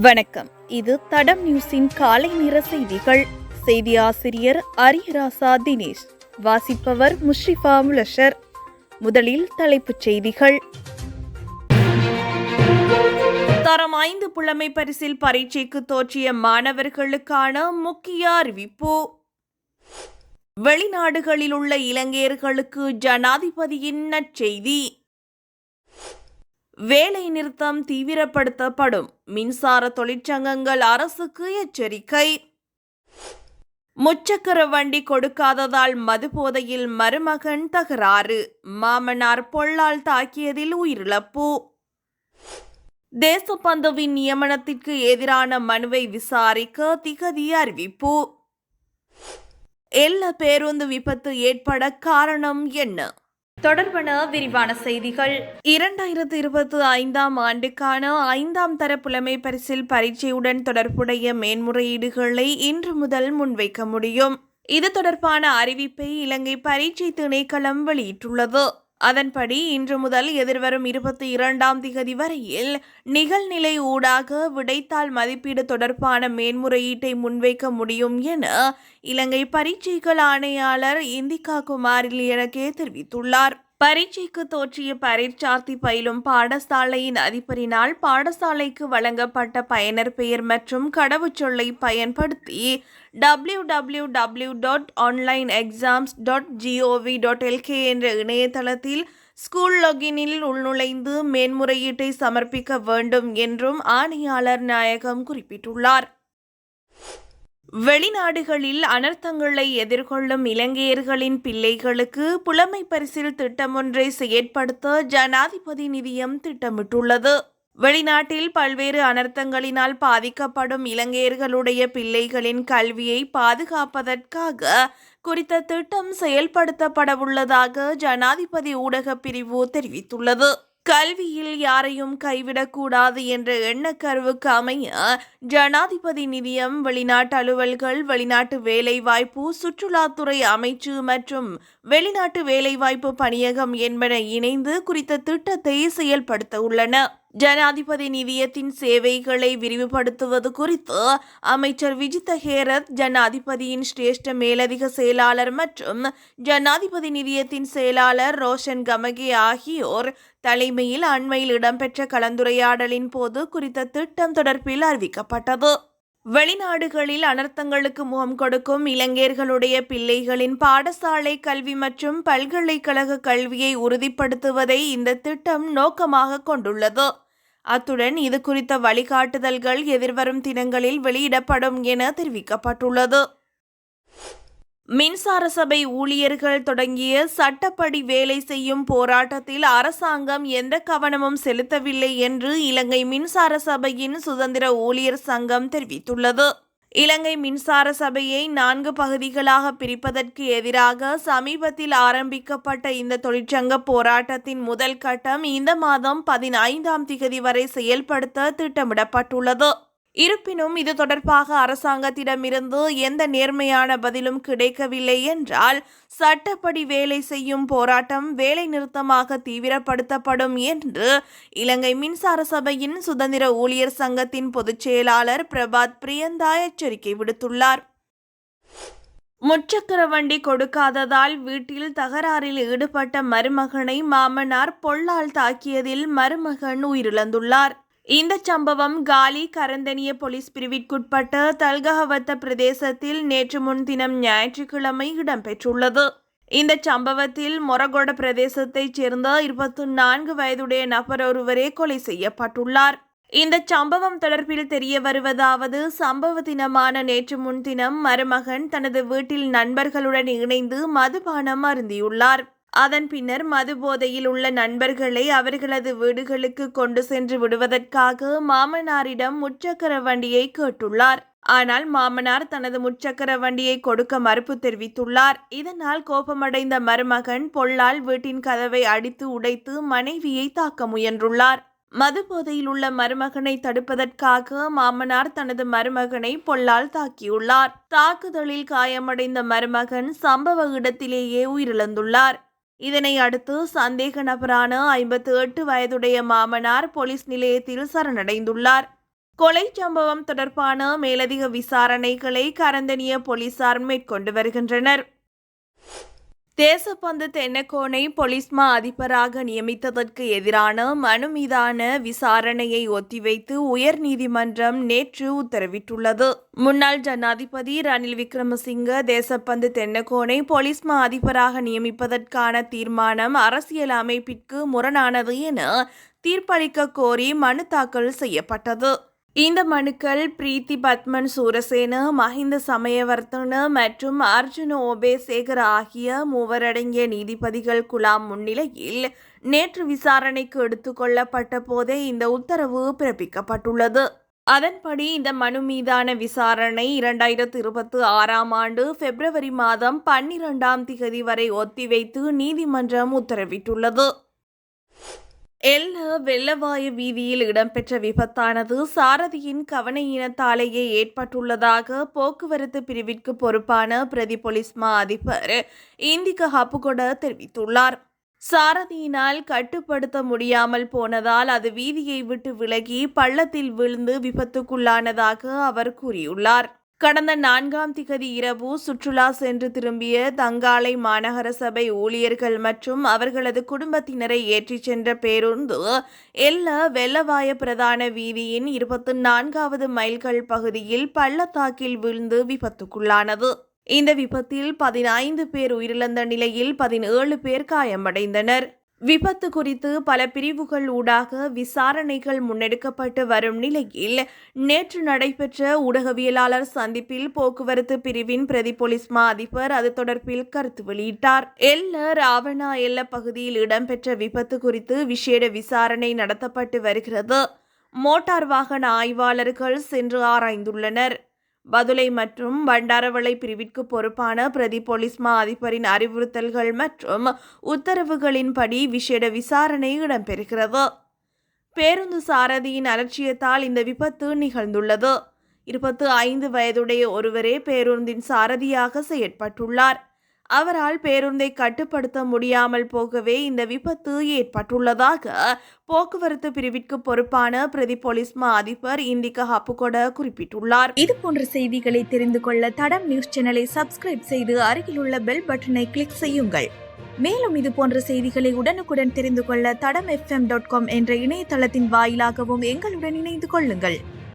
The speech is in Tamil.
வணக்கம். இது தடம் நியூஸின் காலை நிற செய்திகள். செய்தி ஆசிரியர் அரியராசா தினேஷ். வாசிப்பவர் முஷ்ரிஃபா முலஷர். முதலில் தலைப்புச் செய்திகள். தரம் ஐந்து புலமை பரிசில் பரீட்சைக்கு தோற்றிய மாணவர்களுக்கான முக்கிய அறிவிப்பு. வெளிநாடுகளில் உள்ள இலங்கையர்களுக்கு ஜனாதிபதியின் நற்செய்தி. வேலை நிறுத்தம் தீவிரப்படுத்தப்படும். மின்சார தொழிற்சங்கங்கள் அரசுக்கு எச்சரிக்கை. முச்சக்கர வண்டி கொடுக்காததால் மதுபோதையில் மருமகன் தகராறு. மாமனார் பொள்ளால் தாக்கியதில் உயிரிழப்பு. தேசப்பந்துவின் நியமனத்திற்கு எதிரான மனுவை விசாரிக்க திகதி அறிவிப்பு. எல்ல பேருந்து விபத்து ஏற்பட காரணம் என்ன? தொடர்பான விரிவான செய்திகள். இரண்டாயிரத்து இருபத்தி ஐந்தாம் ஆண்டுக்கான ஐந்தாம் தர புலமை பரிசில் பரீட்சையுடன் தொடர்புடைய மேன்முறையீடுகளை இன்று முதல் முன்வைக்க முடியும். இது தொடர்பான அறிவிப்பை இலங்கை பரீட்சை திணைக்களம் வெளியிட்டுள்ளது. அதன்படி இன்று முதல் எதிர்வரும் இருபத்தி இரண்டாம் திகதி வரையில் நிகழ்நிலை ஊடாக விடைத்தாள் மதிப்பீடு தொடர்பான மேன்முறையீட்டை முன்வைக்க முடியும் என இலங்கை பரீட்சைகள் ஆணையாளர் இந்திகா குமாரில் எனக்கே தெரிவித்துள்ளார். பரீட்சைக்கு தோற்றிய பரீட்சார்த்தி பயிலும் பாடசாலையின் அதிபரினால் பாடசாலைக்கு வழங்கப்பட்ட பயனர் பெயர் மற்றும் கடவுச்சொல்லை பயன்படுத்தி W W W dot online exams dot GOV dot LK என்ற இணையதளத்தில் ஸ்கூல் லொகினில் உள்நுழைந்து மேன்முறையீட்டை சமர்ப்பிக்க வேண்டும் என்றும் ஆணையாளர் நாயகம் குறிப்பிட்டுள்ளார். வெளிநாடுகளில் அனர்த்தங்களை எதிர்கொள்ளும் இலங்கையர்களின் பிள்ளைகளுக்கு புலமை பரிசில் திட்டம் ஒன்றை செயற்படுத்த ஜனாதிபதி நிதியம் திட்டமிட்டுள்ளது. வெளிநாட்டில் பல்வேறு அனர்த்தங்களினால் பாதிக்கப்படும் இலங்கையர்களுடைய பிள்ளைகளின் கல்வியை பாதுகாப்பதற்காக குறித்த திட்டம் செயல்படுத்தப்படவுள்ளதாக ஜனாதிபதி ஊடகப் பிரிவு தெரிவித்துள்ளது. கல்வியில் யாரையும் கைவிடக்கூடாது என்ற எண்ணக்கருவுக்கு அமைய ஜனாதிபதி நிதியம் வெளிநாட்டு அலுவல்கள் வெளிநாட்டு வேலைவாய்ப்பு சுற்றுலாத்துறை அமைச்சு மற்றும் வெளிநாட்டு வேலைவாய்ப்பு பணியகம் என்பன இணைந்து குறித்த திட்டத்தை செயல்படுத்த உள்ளன. ஜனாதிபதி நிதியத்தின் சேவைகளை விரிவுபடுத்துவது குறித்து அமைச்சர் விஜித ஹேரத் ஜனாதிபதியின் சிரேஷ்ட மேலதிக செயலாளர் மற்றும் ஜனாதிபதி நிதியத்தின் செயலாளர் ரோஷன் கமகே ஆகியோர் தலைமையில் அண்மையில் இடம்பெற்ற கலந்துரையாடலின் போது குறித்த திட்டம் தொடர்பில் அறிவிக்கப்பட்டது. வெளிநாடுகளில் அனர்த்தங்களுக்கு முகம் கொடுக்கும் இளைஞர்களுடைய பிள்ளைகளின் பாடசாலை கல்வி மற்றும் பல்கலைக்கழக கல்வியை உறுதிப்படுத்துவதை இந்த திட்டம் நோக்கமாக கொண்டுள்ளது. அத்துடன் இது குறித்த வழிகாட்டுதல்கள் எதிர்வரும் தினங்களில் வெளியிடப்படும் என தெரிவிக்கப்பட்டுள்ளது. மின்சார சபை ஊழியர்கள் தொடங்கிய சட்டப்படி வேலை செய்யும் போராட்டத்தில் அரசாங்கம் எந்த கவனமும் செலுத்தவில்லை என்று இலங்கை மின்சார சபையின் சுதந்திர ஊழியர் சங்கம் தெரிவித்துள்ளது. இலங்கை மின்சார சபையை நான்கு பகுதிகளாக பிரிப்பதற்கு எதிராக சமீபத்தில் ஆரம்பிக்கப்பட்ட இந்த தொழிற்சங்க போராட்டத்தின் முதல் கட்டம் இந்த மாதம் பதினைந்தாம் திகதி வரை செயல்படுத்த திட்டமிடப்பட்டுள்ளது. இருப்பினும் இது தொடர்பாக அரசாங்கத்திடமிருந்து எந்த நேர்மையான பதிலும் கிடைக்கவில்லை என்றால் சட்டப்படி வேலை செய்யும் போராட்டம் வேலை நிறுத்தமாக தீவிரப்படுத்தப்படும் என்று இலங்கை மின்சார சபையின் சுதந்திர ஊழியர் சங்கத்தின் பொதுச் செயலாளர் பிரபாத் பிரியந்தா எச்சரிக்கை விடுத்துள்ளார். முச்சக்கர வண்டி கொடுக்காததால் வீட்டில் தகராறில் ஈடுபட்ட மருமகனை மாமனார் பொள்ளால் தாக்கியதில் மருமகன் உயிரிழந்துள்ளார். இந்த சம்பவம் காலி கரந்தனிய போலீஸ் பிரிவிற்குட்பட்ட தல்கஹவத்த பிரதேசத்தில் நேற்று முன்தினம் ஞாயிற்றுக்கிழமை இடம்பெற்றுள்ளது. இந்த சம்பவத்தில் மொரகொட பிரதேசத்தைச் சேர்ந்த இருபத்தி நான்கு வயதுடைய நபர் ஒருவரே கொலை செய்யப்பட்டுள்ளார். இந்த சம்பவம் தொடர்பில் தெரிய வருவதாவது சம்பவ தினமான நேற்று முன்தினம் மருமகன் தனது வீட்டில் நண்பர்களுடன் இணைந்து மதுபானம் அருந்தியுள்ளார். அதன் பின்னர் மது போதையில் உள்ள நண்பர்களை அவர்களது வீடுகளுக்கு கொண்டு சென்று விடுவதற்காக மாமனாரிடம் முச்சக்கர வண்டியை கேட்டுள்ளார். ஆனால் மாமனார் தனது முச்சக்கர வண்டியை கொடுக்க மறுப்பு தெரிவித்துள்ளார். இதனால் கோபமடைந்த மருமகன் பொல்லால் வீட்டின் கதவை அடித்து உடைத்து மனைவியை தாக்க முயன்றுள்ளார். மது போதையில் உள்ள மருமகனை தடுப்பதற்காக மாமனார் தனது மருமகனை பொல்லால் தாக்கியுள்ளார். தாக்குதலில் காயமடைந்த மருமகன் சம்பவ இடத்திலேயே உயிரிழந்துள்ளார். இதனை அடுத்து சந்தேக நபரான ஐம்பத்து எட்டு வயதுடைய மாமனார் போலீஸ் நிலையத்தில் சரணடைந்துள்ளார். கொலை சம்பவம் தொடர்பான மேலதிக விசாரணைகளை கரந்தனிய போலீசார் மேற்கொண்டு வருகின்றனர். தேசப்பந்து தென்னக்கோனை பொலிஸ்மா மா அதிபராக நியமித்ததற்கு எதிரான மனு மீதான விசாரணையை ஒத்திவைத்து உயர்நீதிமன்றம் நேற்று உத்தரவிட்டுள்ளது. முன்னாள் ஜனாதிபதி ரணில் விக்ரமசிங்க தேசப்பந்து தென்னக்கோனை பொலிஸ்மா மா அதிபராக நியமிப்பதற்கான தீர்மானம் அரசியல் அமைப்பிற்கு முரணானது என தீர்ப்பளிக்க கோரி மனு தாக்கல் செய்யப்பட்டது. இந்த மனுக்கள் பிரீத்தி பத்மன் சூரசேன மஹிந்த சமயவர்த்தன மற்றும் அர்ஜுன ஓபேசேகர் ஆகிய மூவரடங்கிய நீதிபதிகள் குழாம் முன்னிலையில் நேற்று விசாரணைக்கு எடுத்துக்கொள்ளப்பட்ட போதே இந்த உத்தரவு பிறப்பிக்கப்பட்டுள்ளது. அதன்படி இந்த மனு மீதான விசாரணை இரண்டாயிரத்து இருபத்தி ஆறாம் ஆண்டு பிப்ரவரி மாதம் பன்னிரெண்டாம் திகதி வரை ஒத்திவைத்து நீதிமன்றம் உத்தரவிட்டுள்ளது. எல்ல வெள்ளவாயு வீதியில் இடம்பெற்ற விபத்தானது சாரதியின் கவனையினத்தாலேயே ஏற்பட்டுள்ளதாக போக்குவரத்து பிரிவிற்கு பொறுப்பான பிரதி போலீஸ் மா அதிபர் இந்திக ஹப்புகொட தெரிவித்துள்ளார். சாரதியினால் கட்டுப்படுத்த முடியாமல் போனதால் அது வீதியை விட்டு விலகி பள்ளத்தில் விழுந்து விபத்துக்குள்ளானதாக அவர் கூறியுள்ளார். கடந்த நான்காம் திகதி இரவு சுற்றுலா சென்று திரும்பிய தங்காலை மாநகர சபை ஊழியர்கள் மற்றும் அவர்களது குடும்பத்தினரை ஏற்றிச் சென்ற பேருந்து எல்ல வெள்ளவாய பிரதான வீதியின் இருபத்தி நான்காவது மைல்கள் பகுதியில் பள்ளத்தாக்கில் விழுந்து விபத்துக்குள்ளானது. இந்த விபத்தில் பதினைந்து பேர் உயிரிழந்த நிலையில் பதினேழு பேர் காயமடைந்தனர். விபத்து குறித்து பல பிரிவுகள் ஊடாக விசாரணைகள் முன்னெடுக்கப்பட்டு வரும் நிலையில் நேற்று நடைபெற்ற ஊடகவியலாளர் சந்திப்பில் போக்குவரத்து பிரிவின் பிரதி போலீஸ் மா அதிபர் அது தொடர்பில் கருத்து வெளியிட்டார். எல்ல ராவணா எல்ல பகுதியில் இடம்பெற்ற விபத்து குறித்து விசேட விசாரணை நடத்தப்பட்டு வருகிறது. மோட்டார் வாகன ஆய்வாளர்கள் சென்று ஆராய்ந்துள்ளனர். பதுளை மற்றும் பண்டாரவளை பிரிவிற்கு பொறுப்பான பிரதி போலீஸ் மா அதிபரின் அறிவுறுத்தல்கள் மற்றும் உத்தரவுகளின்படி விசேட விசாரணை இடம்பெறுகிறது. பேருந்து சாரதியின் அலட்சியத்தால் இந்த விபத்து நிகழ்ந்துள்ளது. இருபத்து ஐந்து வயதுடைய ஒருவரே பேருந்தின் சாரதியாக செயற்பட்டுள்ளார். அவரால் பேருந்தை கட்டுப்படுத்த முடியாமல் போகவே இந்த விபத்து ஏற்பட்டுள்ளதாக போக்குவரத்து பிரிவிற்கு பொறுப்பான பிரதி போலீஸ் மா அதிபர் இந்திகா ஹப்புகொட குறிப்பிட்டுள்ளார். இது போன்ற செய்திகளை தெரிந்து கொள்ள தடம் நியூஸ் சேனலை சப்ஸ்கிரைப் செய்து அருகிலுள்ள பெல் பட்டனை கிளிக் செய்யுங்கள். மேலும் இது போன்ற செய்திகளை உடனுக்குடன் தெரிந்து கொள்ள தடம் எஃப்எம் டாட் காம் என்ற இணையதளத்தின் வாயிலாகவும் எங்களுடன் இணைந்து கொள்ளுங்கள்.